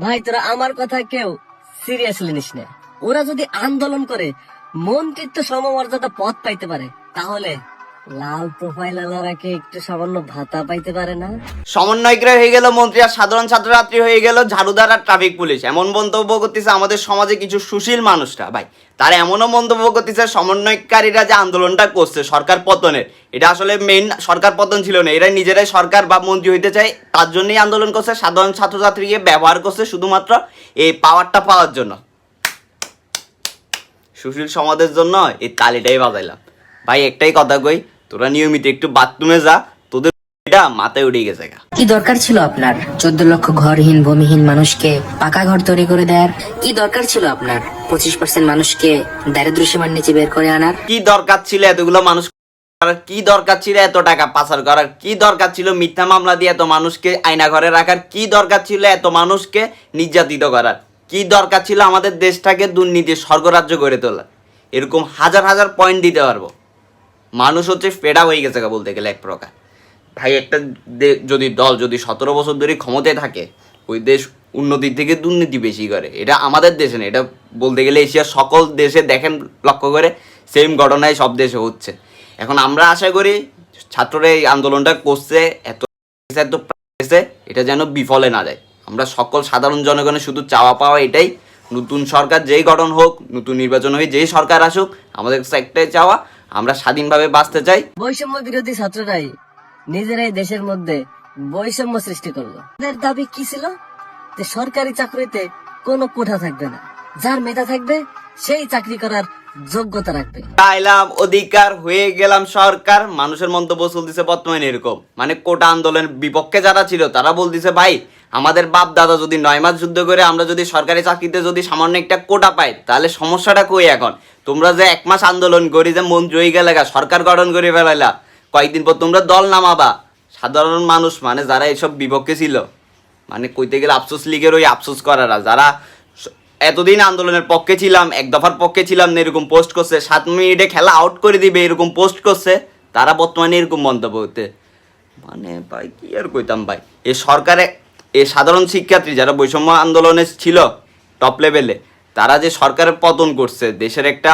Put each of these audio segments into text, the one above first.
ভাই, তোরা আমার কথা কেউ সিরিয়াসলি নিস না। ওরা যদি আন্দোলন করে, মন্ত্রিত্ব সমমর্যাদা পথ পাইতে পারে, তাহলে লাল প্রোফাইল একটু সামান্য ভাতা পাইতে পারে না? সমন্বয়করা হয়ে গেল মন্ত্রী আর সাধারণ ছাত্রছাত্রী হয়ে গেল ঝাড়ুদার আর ট্রাফিক পুলিশ। এমন মন্তব্য করতেছে আমাদের সমাজে কিছু সুশীল মানুষরা। ভাই, তারা এমনও মন্তব্য করতেছে সমন্বয়কারীরা যে আন্দোলনটা করছে, সরকার পতনের। এটা আসলে মেইন সরকার পতন ছিল না এরা নিজেরাই সরকার বা মন্ত্রী হইতে চায়, তার জন্যই আন্দোলন করছে, সাধারণ ছাত্রছাত্রীকে ব্যবহার করছে শুধুমাত্র এই পাওয়ারটা পাওয়ার জন্য। সুশীল সমাজের জন্য এই তালিটাই বাজাইলাম। ভাই, একটাই কথা কই তোরা নিয়মিত একটু বাথরুমে যা তোদের এটা মাথায় উঠে গেছে গা। কি দরকার ছিল আপনার? চোদ্দ লক্ষ ঘরহীন ভূমিহীন মানুষকে পাকা ঘর তৈরি করে দেয়ার? কি দরকার ছিল আপনার? পঁচিশ পার্সেন্ট মানুষকে দারিদ্র সীমার নিচে বের করে আনার? কি দরকার ছিল এতগুলো মানুষ করার কি দরকার ছিল এত টাকা পাচার করার? কি দরকার ছিল মিথ্যা মামলা দিয়ে এত মানুষকে আয়না ঘরে রাখার? কি দরকার ছিল এত মানুষকে নির্যাতিত করার? কি দরকার ছিল আমাদের দেশটাকে দুর্নীতির স্বর্গরাজ্য গড়ে তোলা এরকম হাজার হাজার পয়েন্ট দিতে পারব। মানুষ হচ্ছে ফেডা হয়ে গেছে বলতে গেলে এক প্রকার। ভাই, একটা যদি দল যদি সতেরো বছর ধরে ক্ষমতায় থাকে, ওই দেশ উন্নতির থেকে দুর্নীতি বেশি করে। এটা আমাদের দেশে না, এটা বলতে গেলে এশিয়ার সকল দেশে দেখেন, লক্ষ্য করে সেম ঘটনাই সব দেশে হচ্ছে। এখন আমরা আশা করি ছাত্ররা এই আন্দোলনটা করছে, এত এত এটা যেন বিফলে না যায়। আমরা সকল সাধারণ জনগণের শুধু চাওয়া পাওয়া এটাই। নতুন সরকার যেই গঠন হোক, নতুন নির্বাচন হয়ে যেই সরকার আসুক, আমাদের কাছে একটাই চাওয়া আমরা স্বাধীনভাবে বাঁচতে চাই। বৈষম্য বিরোধী ছাত্ররাই নিজেরাই দেশের মধ্যে বৈষম্য সৃষ্টি করল। তাদের দাবি কি ছিল? যে সরকারি চাকরিতে কোনো কোঠা থাকবে না। যার মেধা থাকবে, সেই চাকরি করার যোগ্যতা রাখবে। পাইলাম অধিকার, হয়ে গেলাম সরকার। মানুষের মন্তব্য চলতেছে বর্তমানে এরকম। মানে কোটা আন্দোলনের বিপক্ষে যারা ছিল, তারা বলতেছে, ভাই, আমাদের বাপ দাদা যদি নয় মাস যুদ্ধ করে আমরা যদি সরকারি চাকরিতে যদি সামান্য একটা কোটা পাই, তাহলে সমস্যাটা কই এখন? তোমরা যে এক মাস আন্দোলন করি যে মন্ত্রী হয়ে গেলে সরকার গঠন করে ফেলাইলা। কয়েকদিন পর তোমরা দল নামাবা। সাধারণ মানুষ মানে যারা এসব বিপক্ষে ছিল মানে কইতে গেলে আফসোস লীগের ওই আফসোস করারা, যারা এতদিন আন্দোলনের পক্ষে ছিলাম, এক দফার পক্ষে ছিলাম না এরকম পোস্ট করছে। সাত মিনিটে খেলা আউট করে দিবে, এরকম পোস্ট করছে। তারা বর্তমানে এরকম মন্তব্য হতে মানে ভাই, কি আর কইতাম ভাই? এ সরকারে, এ সাধারণ শিক্ষার্থী যারা বৈষম্য আন্দোলনে ছিল টপ লেভেলে তারা যে সরকারের পতন করছে, দেশের একটা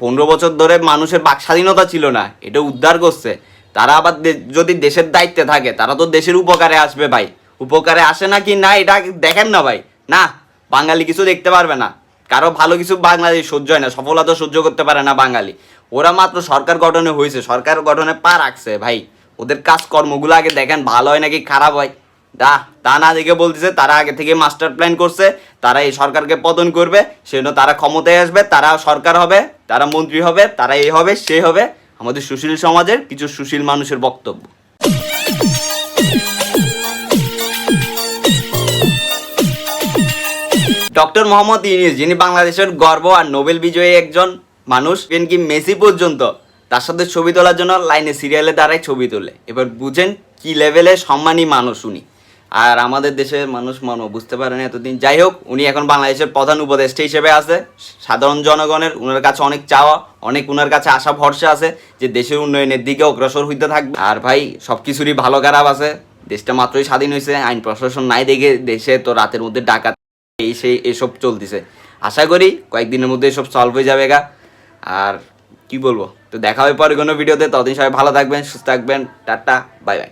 পনেরো বছর ধরে মানুষের বাক স্বাধীনতা ছিল না, এটা উদ্ধার করছে। তারা আবার যদি দেশের দায়িত্বে থাকে, তারা তো দেশের উপকারে আসবে ভাই। উপকারে আসে না কি না, এটা দেখেন না ভাই। না বাঙালি কিছু দেখতে পারবে না। কারও ভালো কিছু বাংলাদেশ সহ্য হয় না, সফলতা সহ্য করতে পারে না বাঙালি। ওরা মাত্র সরকার গঠনে হয়েছে, সরকার গঠনে পা রাখছে, ভাই। ওদের কাজকর্মগুলো আগে দেখেন, ভালো হয় নাকি খারাপ হয়? দা তা না দেখে বলতেছে, তারা আগে থেকে মাস্টার প্ল্যান করছে, তারা এই সরকারকে পতন করবে, সেজন্য তারা ক্ষমতায় আসবে, তারা সরকার হবে, তারা মন্ত্রী হবে, তারা এই হবে, সে হবে। আমাদের সুশীল সমাজের কিছু সুশীল মানুষের বক্তব্য। ডক্টর মোহাম্মদ ইউনিস, যিনি বাংলাদেশের গর্ব আর নোবেল বিজয়ী একজন মানুষ কি মেসি পর্যন্ত তার সাথে ছবি তোলার জন্য লাইনে সিরিয়ালে দাঁড়ায় ছবি তোলে। এবার বুঝেন কি লেভেলে সম্মানী মানুষ উনি। আর আমাদের দেশের মানুষ মনো বুঝতে পারেন এতদিন। যাই হোক, উনি এখন বাংলাদেশের প্রধান উপদেষ্টা হিসেবে আছে। সাধারণ জনগণের উনার কাছে অনেক চাওয়া, অনেক উনার কাছে আশা, ভরসা আছে যে দেশের উন্নয়নের দিকে অগ্রসর হইতে থাকবে। আর ভাই সব কিছুরই ভালো খারাপ আছে। দেশটা মাত্রই স্বাধীন হয়েছে আইন প্রশাসন নাই দেখে দেশে তো রাতের মধ্যে ডাকাত। এই সেই, এসব চলতেছে। আশা করি কয়েকদিনের মধ্যে এসব সলভ হয়ে যাবে গা। আর কি বলব? তো দেখা হবে পরে কোনো ভিডিওতে ততদিন সবাই ভালো থাকবেন, সুস্থ থাকবেন। Tata bye bye